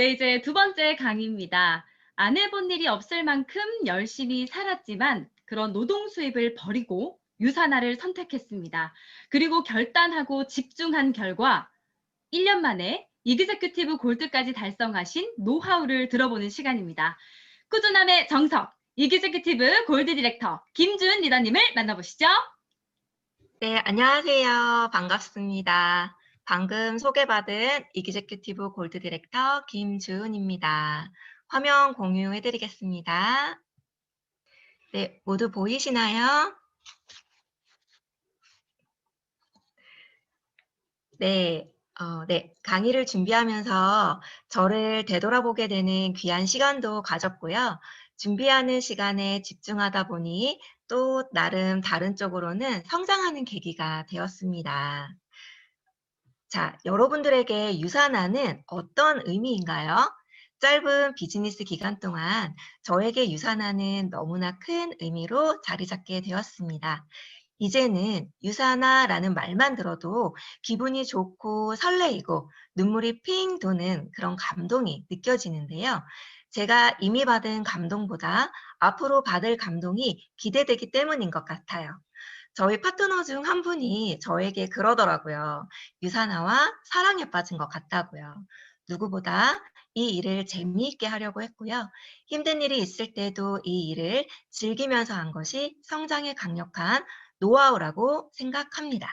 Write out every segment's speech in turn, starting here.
네, 이제 두 번째 강의입니다. 안 해본 일이 없을 만큼 열심히 살았지만 그런 노동 수입을 버리고 유산화를 선택했습니다. 그리고 결단하고 집중한 결과 1년 만에 이그제큐티브 골드까지 달성하신 노하우를 들어보는 시간입니다. 꾸준함의 정석, 이그제큐티브 골드 디렉터 김준 리더님을 만나보시죠. 네, 안녕하세요. 반갑습니다. 방금 소개받은 이기제큐티브 골드 디렉터 김주은입니다. 화면 공유해 드리겠습니다. 네, 모두 보이시나요? 네, 어, 네, 강의를 준비하면서 저를 되돌아보게 되는 귀한 시간도 가졌고요. 준비하는 시간에 집중하다 보니 또 나름 다른 쪽으로는 성장하는 계기가 되었습니다. 자, 여러분들에게 유산화는 어떤 의미인가요? 짧은 비즈니스 기간 동안 저에게 유산화는 너무나 큰 의미로 자리 잡게 되었습니다. 이제는 유산화라는 말만 들어도 기분이 좋고 설레이고 눈물이 핑 도는 그런 감동이 느껴지는데요. 제가 이미 받은 감동보다 앞으로 받을 감동이 기대되기 때문인 것 같아요. 저희 파트너 중 한 분이 저에게 그러더라고요. 유산화와 사랑에 빠진 것 같다고요. 누구보다 이 일을 재미있게 하려고 했고요. 힘든 일이 있을 때도 이 일을 즐기면서 한 것이 성장에 강력한 노하우라고 생각합니다.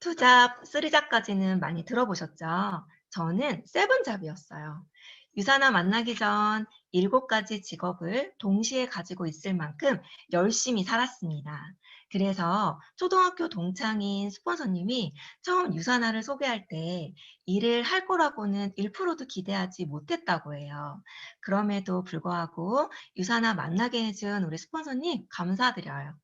투잡, 쓰리잡까지는 많이 들어보셨죠? 저는 세븐잡이었어요. 유산화 만나기 전 일곱 가지 직업을 동시에 가지고 있을 만큼 열심히 살았습니다. 그래서 초등학교 동창인 스폰서님이 처음 유산화를 소개할 때 일을 할 거라고는 1%도 기대하지 못했다고 해요. 그럼에도 불구하고 유산화 만나게 해준 우리 스폰서님 감사드려요.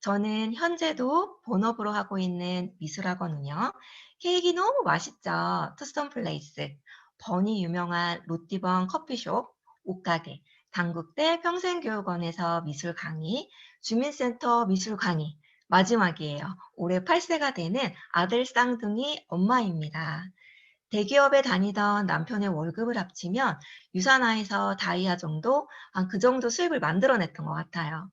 저는 현재도 본업으로 하고 있는 미술학원은요. 케이크 너무 맛있죠. 투썸 플레이스. 번이 유명한 로띠번 커피숍, 옷가게, 당국대 평생교육원에서 미술 강의, 주민센터 미술 강의, 마지막이에요. 올해 8세가 되는 아들 쌍둥이 엄마입니다. 대기업에 다니던 남편의 월급을 합치면 유산화에서 다이아 정도, 한그 정도 수입을 만들어냈던 것 같아요.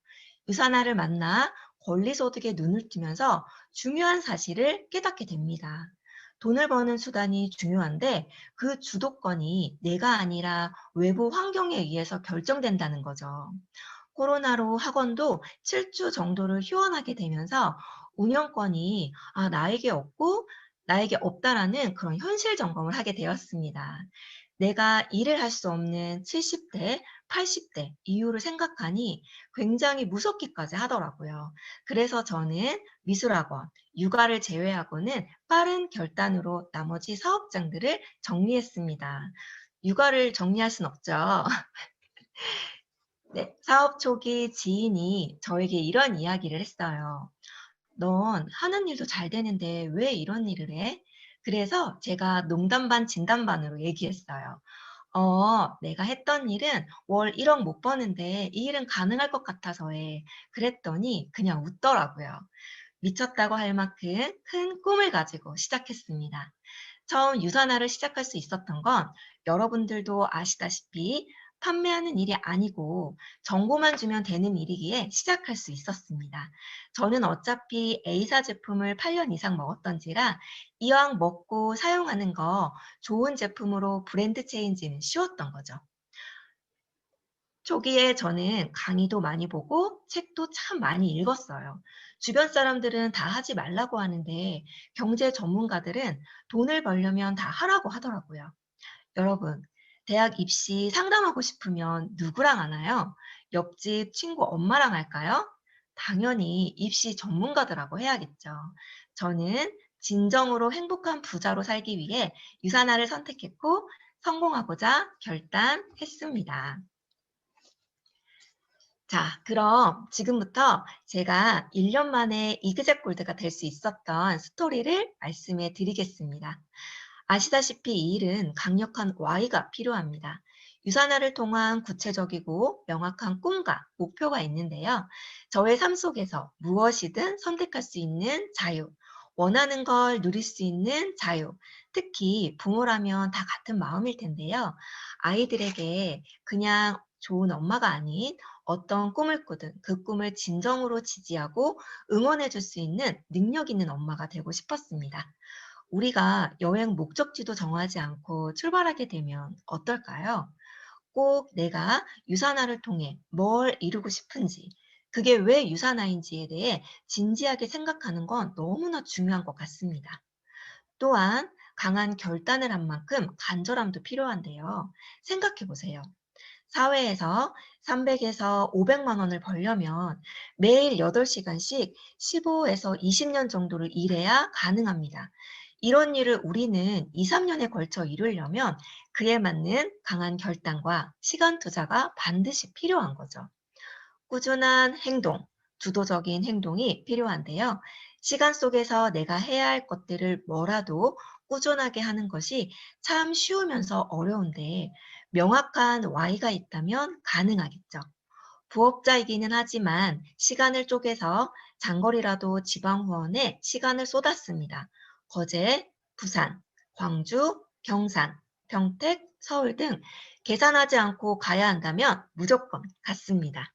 유산화를 만나 권리소득에 눈을 뜨면서 중요한 사실을 깨닫게 됩니다. 돈을 버는 수단이 중요한데 그 주도권이 내가 아니라 외부 환경에 의해서 결정된다는 거죠. 코로나로 학원도 7주 정도를 휴원하게 되면서 운영권이 아, 나에게 없고 나에게 없다라는 그런 현실 점검을 하게 되었습니다. 내가 일을 할 수 없는 70대, 80대 이유를 생각하니 굉장히 무섭기까지 하더라고요. 그래서 저는 미술학원, 육아를 제외하고는 빠른 결단으로 나머지 사업장들을 정리했습니다. 육아를 정리할 순 없죠. 네, 사업 초기 지인이 저에게 이런 이야기를 했어요. 넌 하는 일도 잘 되는데 왜 이런 일을 해? 그래서 제가 농담 반 진담 반으로 얘기했어요. 어, 내가 했던 일은 월 1억 못 버는데 이 일은 가능할 것 같아서 해. 그랬더니 그냥 웃더라고요. 미쳤다고 할 만큼 큰 꿈을 가지고 시작했습니다. 처음 유산화를 시작할 수 있었던 건 여러분들도 아시다시피 판매하는 일이 아니고 정보만 주면 되는 일이기에 시작할 수 있었습니다. 저는 어차피 A사 제품을 8년 이상 먹었던지라 이왕 먹고 사용하는 거 좋은 제품으로 브랜드 체인지는 쉬웠던 거죠. 초기에 저는 강의도 많이 보고 책도 참 많이 읽었어요. 주변 사람들은 다 하지 말라고 하는데 경제 전문가들은 돈을 벌려면 다 하라고 하더라고요. 여러분, 대학 입시 상담하고 싶으면 누구랑 하나요? 옆집 친구 엄마랑 할까요? 당연히 입시 전문가들하고 해야겠죠. 저는 진정으로 행복한 부자로 살기 위해 유산화를 선택했고 성공하고자 결단했습니다. 자, 그럼 지금부터 제가 1년 만에 이그젝 골드가 될 수 있었던 스토리를 말씀해 드리겠습니다. 아시다시피 이 일은 강력한 Y가 필요합니다. 유산화를 통한 구체적이고 명확한 꿈과 목표가 있는데요. 저의 삶 속에서 무엇이든 선택할 수 있는 자유, 원하는 걸 누릴 수 있는 자유. 특히 부모라면 다 같은 마음일 텐데요. 아이들에게 그냥 좋은 엄마가 아닌 어떤 꿈을 꾸든 그 꿈을 진정으로 지지하고 응원해 줄 수 있는 능력 있는 엄마가 되고 싶었습니다. 우리가 여행 목적지도 정하지 않고 출발하게 되면 어떨까요? 꼭 내가 유산화를 통해 뭘 이루고 싶은지, 그게 왜 유산화인지에 대해 진지하게 생각하는 건 너무나 중요한 것 같습니다. 또한 강한 결단을 한 만큼 간절함도 필요한데요. 생각해 보세요. 사회에서 300에서 500만 원을 벌려면 매일 8시간씩 15에서 20년 정도를 일해야 가능합니다. 이런 일을 우리는 2, 3년에 걸쳐 이루려면 그에 맞는 강한 결단과 시간 투자가 반드시 필요한 거죠. 꾸준한 행동, 주도적인 행동이 필요한데요. 시간 속에서 내가 해야 할 것들을 뭐라도 꾸준하게 하는 것이 참 쉬우면서 어려운데 명확한 Y가 있다면 가능하겠죠. 부업자이기는 하지만 시간을 쪼개서 장거리라도 지방 후원에 시간을 쏟았습니다. 거제, 부산, 광주, 경산, 평택, 서울 등 계산하지 않고 가야 한다면 무조건 갔습니다.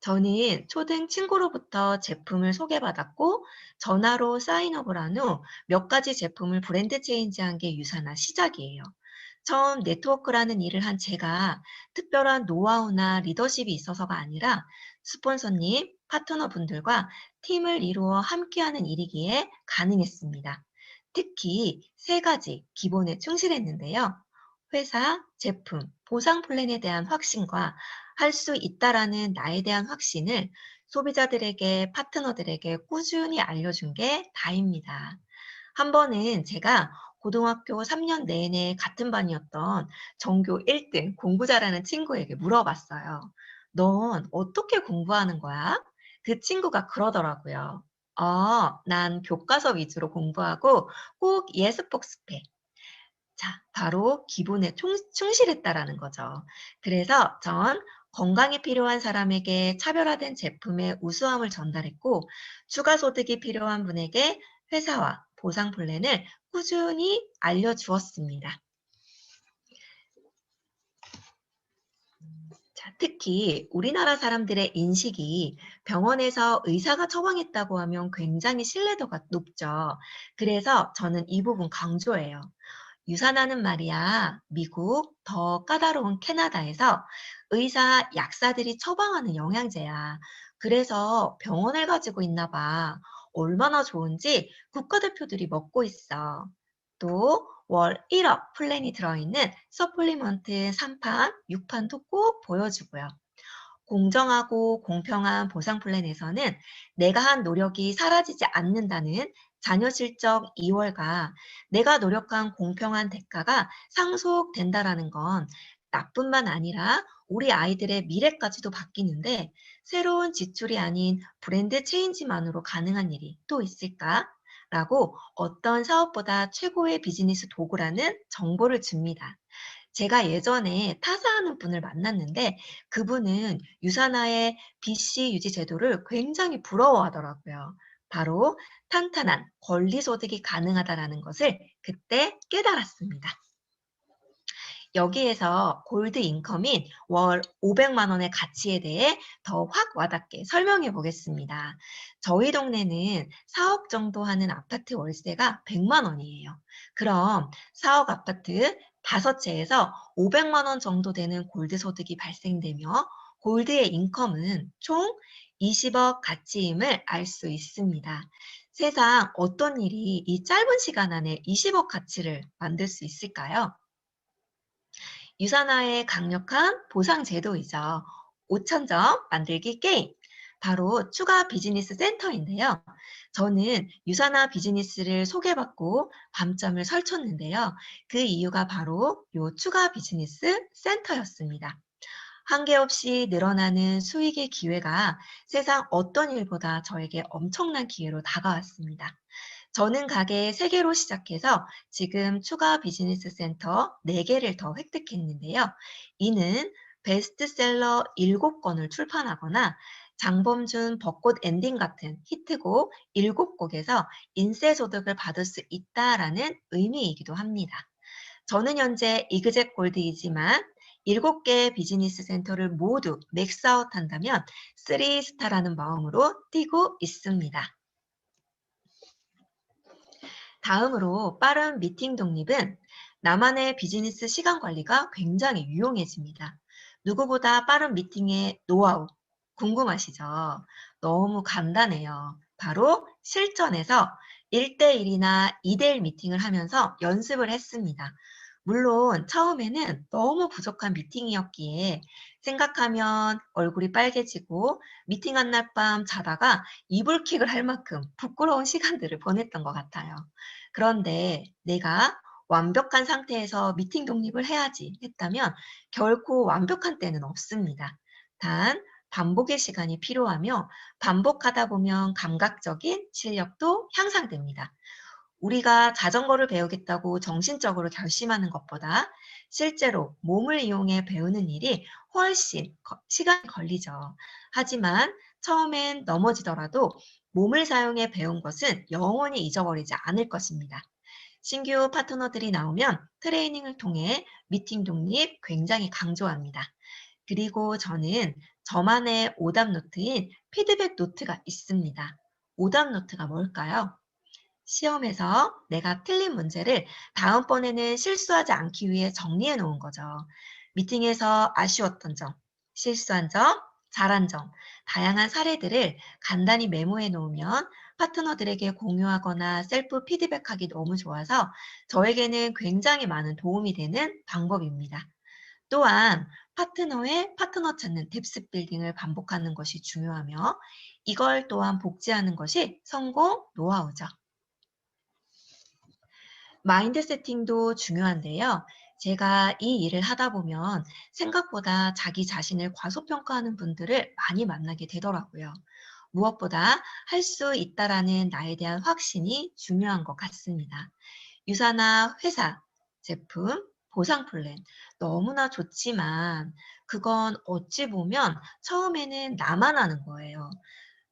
저는 초등 친구로부터 제품을 소개받았고 전화로 사인업을 한 후 몇 가지 제품을 브랜드 체인지한 게 유산화 시작이에요. 처음 네트워크라는 일을 한 제가 특별한 노하우나 리더십이 있어서가 아니라 스폰서님, 파트너분들과 팀을 이루어 함께하는 일이기에 가능했습니다. 특히 세 가지 기본에 충실했는데요. 회사, 제품, 보상 플랜에 대한 확신과 할 수 있다라는 나에 대한 확신을 소비자들에게, 파트너들에게 꾸준히 알려준 게 다입니다. 한 번은 제가 고등학교 3년 내내 같은 반이었던 전교 1등 공부 잘하는 친구에게 물어봤어요. 넌 어떻게 공부하는 거야? 그 친구가 그러더라고요. 어, 난 교과서 위주로 공부하고 꼭 예습복습해. 자, 바로 기본에 총- 충실했다라는 거죠. 그래서 전 건강이 필요한 사람에게 차별화된 제품의 우수함을 전달했고, 추가 소득이 필요한 분에게 회사와 보상 플랜을 꾸준히 알려주었습니다. 자, 특히 우리나라 사람들의 인식이 병원에서 의사가 처방했다고 하면 굉장히 신뢰도가 높죠. 그래서 저는 이 부분 강조해요. 유산하는 말이야, 미국, 더 까다로운 캐나다에서 의사, 약사들이 처방하는 영양제야. 그래서 병원을 가지고 있나 봐. 얼마나 좋은지 국가대표들이 먹고 있어. 또 월 1억 플랜이 들어있는 서플리먼트 3판, 6판도 꼭 보여주고요. 공정하고 공평한 보상 플랜에서는 내가 한 노력이 사라지지 않는다는 자녀 실적 2월과 내가 노력한 공평한 대가가 상속된다라는 건 나뿐만 아니라 우리 아이들의 미래까지도 바뀌는데 새로운 지출이 아닌 브랜드 체인지만으로 가능한 일이 또 있을까? 라고 어떤 사업보다 최고의 비즈니스 도구라는 정보를 줍니다. 제가 예전에 타사하는 분을 만났는데 그분은 유산화의 BC 유지 제도를 굉장히 부러워하더라고요. 바로 탄탄한 권리 소득이 가능하다라는 것을 그때 깨달았습니다. 여기에서 골드 인컴인 월 500만 원의 가치에 대해 더 확 와닿게 설명해 보겠습니다. 저희 동네는 4억 정도 하는 아파트 월세가 100만 원이에요. 그럼 4억 아파트 5채에서 500만 원 정도 되는 골드 소득이 발생되며 골드의 인컴은 총 20억 가치임을 알 수 있습니다. 세상 어떤 일이 이 짧은 시간 안에 20억 가치를 만들 수 있을까요? 유산화의 강력한 보상 제도이죠. 5천점 만들기 게임. 바로 추가 비즈니스 센터인데요. 저는 유산화 비즈니스를 소개받고 밤점을 설쳤는데요. 그 이유가 바로 요 추가 비즈니스 센터였습니다. 한계 없이 늘어나는 수익의 기회가 세상 어떤 일보다 저에게 엄청난 기회로 다가왔습니다. 저는 가게 3개로 시작해서 지금 추가 비즈니스 센터 4개를 더 획득했는데요. 이는 베스트셀러 7권을 출판하거나 장범준 벚꽃 엔딩 같은 히트곡 7곡에서 인세 소득을 받을 수 있다라는 의미이기도 합니다. 저는 현재 이그젝 골드이지만 7개의 비즈니스 센터를 모두 맥스아웃 한다면 3스타라는 마음으로 뛰고 있습니다. 다음으로 빠른 미팅 독립은 나만의 비즈니스 시간 관리가 굉장히 유용해집니다. 누구보다 빠른 미팅의 노하우 궁금하시죠? 너무 간단해요. 바로 실전에서 1대1이나 2대1 미팅을 하면서 연습을 했습니다. 물론 처음에는 너무 부족한 미팅이었기에 생각하면 얼굴이 빨개지고 미팅 한 날 밤 자다가 이불킥을 할 만큼 부끄러운 시간들을 보냈던 것 같아요. 그런데 내가 완벽한 상태에서 미팅 독립을 해야지 했다면 결코 완벽한 때는 없습니다. 단 반복의 시간이 필요하며 반복하다 보면 감각적인 실력도 향상됩니다. 우리가 자전거를 배우겠다고 정신적으로 결심하는 것보다 실제로 몸을 이용해 배우는 일이 훨씬 거- 시간이 걸리죠. 하지만 처음엔 넘어지더라도 몸을 사용해 배운 것은 영원히 잊어버리지 않을 것입니다. 신규 파트너들이 나오면 트레이닝을 통해 미팅 독립 굉장히 강조합니다. 그리고 저는 저만의 오답 노트인 피드백 노트가 있습니다. 오답 노트가 뭘까요? 시험에서 내가 틀린 문제를 다음번에는 실수하지 않기 위해 정리해 놓은 거죠. 미팅에서 아쉬웠던 점, 실수한 점, 잘한 점, 다양한 사례들을 간단히 메모해 놓으면 파트너들에게 공유하거나 셀프 피드백하기 너무 좋아서 저에게는 굉장히 많은 도움이 되는 방법입니다. 또한 파트너의 파트너 찾는 뎁스 빌딩을 반복하는 것이 중요하며 이걸 또한 복제하는 것이 성공 노하우죠. 마인드 세팅도 중요한데요. 제가 이 일을 하다 보면 생각보다 자기 자신을 과소평가하는 분들을 많이 만나게 되더라고요. 무엇보다 할 수 있다라는 나에 대한 확신이 중요한 것 같습니다. 유사나 회사, 제품, 보상 플랜 너무나 좋지만 그건 어찌 보면 처음에는 나만 하는 거예요.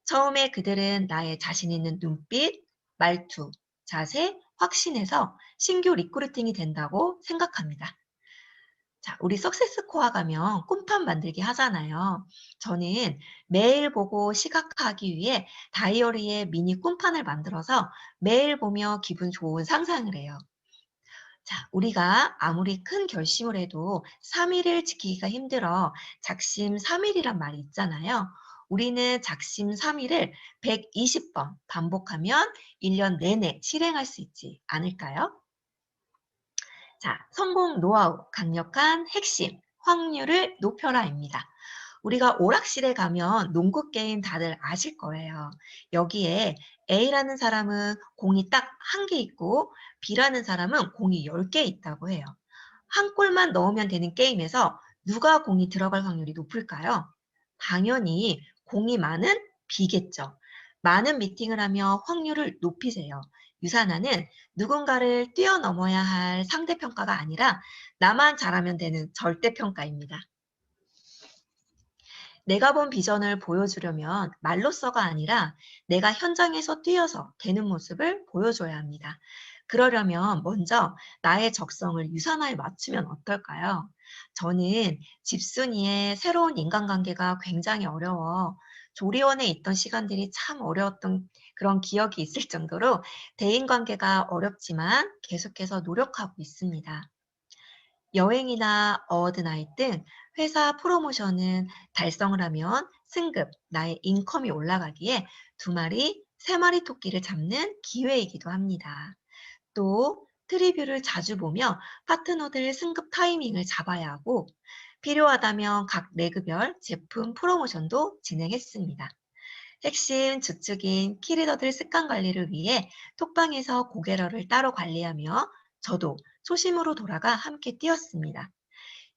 처음에 그들은 나의 자신 있는 눈빛, 말투, 자세, 확신에서 신규 리크루팅이 된다고 생각합니다. 자, 우리 석세스 코어 가면 꿈판 만들기 하잖아요. 저는 매일 보고 시각화하기 위해 다이어리에 미니 꿈판을 만들어서 매일 보며 기분 좋은 상상을 해요. 자, 우리가 아무리 큰 결심을 해도 3일을 지키기가 힘들어 작심 3일이란 말이 있잖아요. 우리는 작심 3일을 120번 반복하면 1년 내내 실행할 수 있지 않을까요? 자, 성공 노하우, 강력한 핵심, 확률을 높여라입니다. 우리가 오락실에 가면 농구 게임 다들 아실 거예요. 여기에 A라는 사람은 공이 딱 한 개 있고 B라는 사람은 공이 10개 있다고 해요. 한 골만 넣으면 되는 게임에서 누가 공이 들어갈 확률이 높을까요? 당연히 공이 많은 B겠죠. 많은 미팅을 하며 확률을 높이세요. 유산화는 누군가를 뛰어넘어야 할 상대평가가 아니라 나만 잘하면 되는 절대평가입니다. 내가 본 비전을 보여주려면 말로써가 아니라 내가 현장에서 뛰어서 되는 모습을 보여줘야 합니다. 그러려면 먼저 나의 적성을 유산화에 맞추면 어떨까요? 저는 집순이의 새로운 인간관계가 굉장히 어려워 조리원에 있던 시간들이 참 어려웠던 그런 기억이 있을 정도로 대인관계가 어렵지만 계속해서 노력하고 있습니다. 여행이나 어워드나잇 등 회사 프로모션은 달성을 하면 승급, 나의 인컴이 올라가기에 두 마리, 세 마리 토끼를 잡는 기회이기도 합니다. 또 트리뷰를 자주 보며 파트너들 승급 타이밍을 잡아야 하고 필요하다면 각 레그별 제품 프로모션도 진행했습니다. 핵심 주축인 키리더들 습관 관리를 위해 톡방에서 고개러를 따로 관리하며 저도 초심으로 돌아가 함께 뛰었습니다.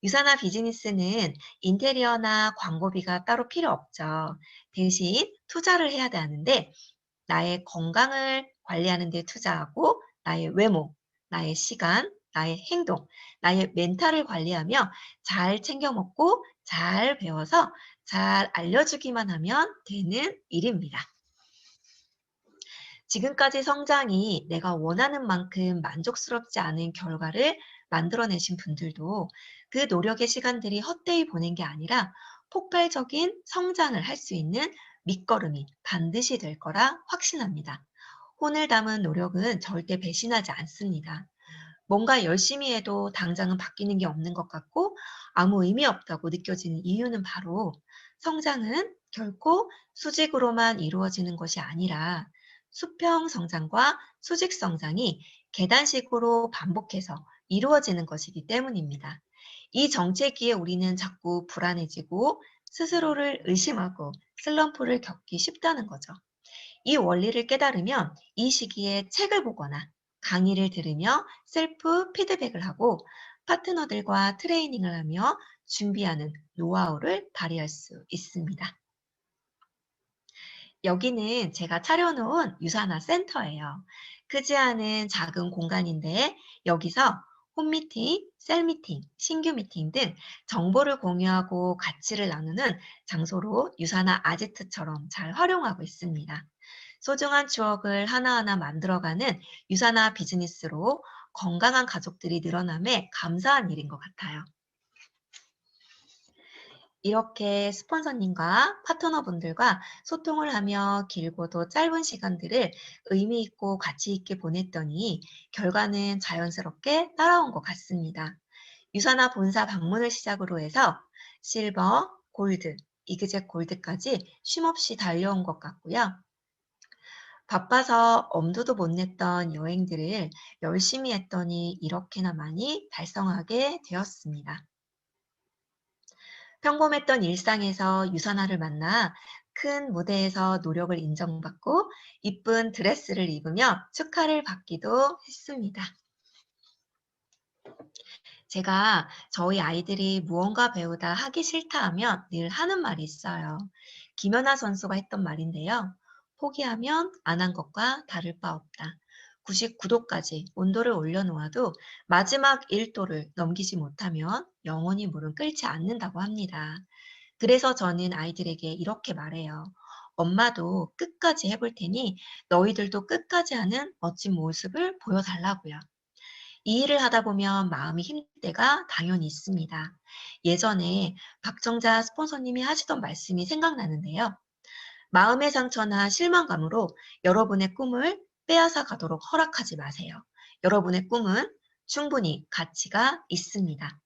유산화 비즈니스는 인테리어나 광고비가 따로 필요 없죠. 대신 투자를 해야 하는데 나의 건강을 관리하는 데 투자하고 나의 외모, 나의 시간, 나의 행동, 나의 멘탈을 관리하며 잘 챙겨 먹고 잘 배워서 잘 알려주기만 하면 되는 일입니다. 지금까지 성장이 내가 원하는 만큼 만족스럽지 않은 결과를 만들어내신 분들도 그 노력의 시간들이 헛되이 보낸 게 아니라 폭발적인 성장을 할 수 있는 밑거름이 반드시 될 거라 확신합니다. 혼을 담은 노력은 절대 배신하지 않습니다. 뭔가 열심히 해도 당장은 바뀌는 게 없는 것 같고 아무 의미 없다고 느껴지는 이유는 바로 성장은 결코 수직으로만 이루어지는 것이 아니라 수평 성장과 수직 성장이 계단식으로 반복해서 이루어지는 것이기 때문입니다. 이 정체기에 우리는 자꾸 불안해지고 스스로를 의심하고 슬럼프를 겪기 쉽다는 거죠. 이 원리를 깨달으면 이 시기에 책을 보거나 강의를 들으며 셀프 피드백을 하고 파트너들과 트레이닝을 하며 준비하는 노하우를 발휘할 수 있습니다. 여기는 제가 차려놓은 유산화 센터예요. 크지 않은 작은 공간인데 여기서 홈미팅, 셀미팅, 신규 미팅 등 정보를 공유하고 가치를 나누는 장소로 유산화 아지트처럼 잘 활용하고 있습니다. 소중한 추억을 하나하나 만들어가는 유산화 비즈니스로 건강한 가족들이 늘어남에 감사한 일인 것 같아요. 이렇게 스폰서님과 파트너분들과 소통을 하며 길고도 짧은 시간들을 의미 있고 가치 있게 보냈더니 결과는 자연스럽게 따라온 것 같습니다. 유산화 본사 방문을 시작으로 해서 실버, 골드, 이그젝 골드까지 쉼없이 달려온 것 같고요. 바빠서 엄두도 못 냈던 여행들을 열심히 했더니 이렇게나 많이 달성하게 되었습니다. 평범했던 일상에서 유선화를 만나 큰 무대에서 노력을 인정받고 이쁜 드레스를 입으며 축하를 받기도 했습니다. 제가 저희 아이들이 무언가 배우다 하기 싫다 하면 늘 하는 말이 있어요. 김연아 선수가 했던 말인데요. 포기하면 안 한 것과 다를 바 없다. 99도까지 온도를 올려놓아도 마지막 1도를 넘기지 못하면 영원히 물은 끓지 않는다고 합니다. 그래서 저는 아이들에게 이렇게 말해요. 엄마도 끝까지 해볼 테니 너희들도 끝까지 하는 멋진 모습을 보여달라고요. 이 일을 하다 보면 마음이 힘들 때가 당연히 있습니다. 예전에 박정자 스폰서님이 하시던 말씀이 생각나는데요. 마음의 상처나 실망감으로 여러분의 꿈을 빼앗아 가도록 허락하지 마세요. 여러분의 꿈은 충분히 가치가 있습니다.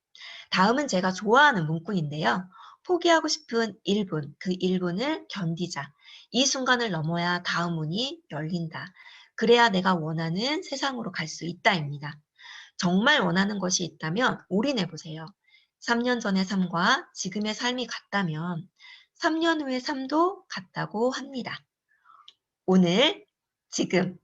다음은 제가 좋아하는 문구인데요. 포기하고 싶은 1분, 그 1분을 견디자. 이 순간을 넘어야 다음 문이 열린다. 그래야 내가 원하는 세상으로 갈 수 있다입니다. 정말 원하는 것이 있다면 올인해 보세요. 3년 전의 삶과 지금의 삶이 같다면 3년 후의 삶도 같다고 합니다. 오늘, 지금,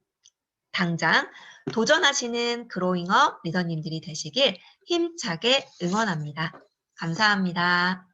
당장 도전하시는 그로잉업 리더님들이 되시길 힘차게 응원합니다. 감사합니다.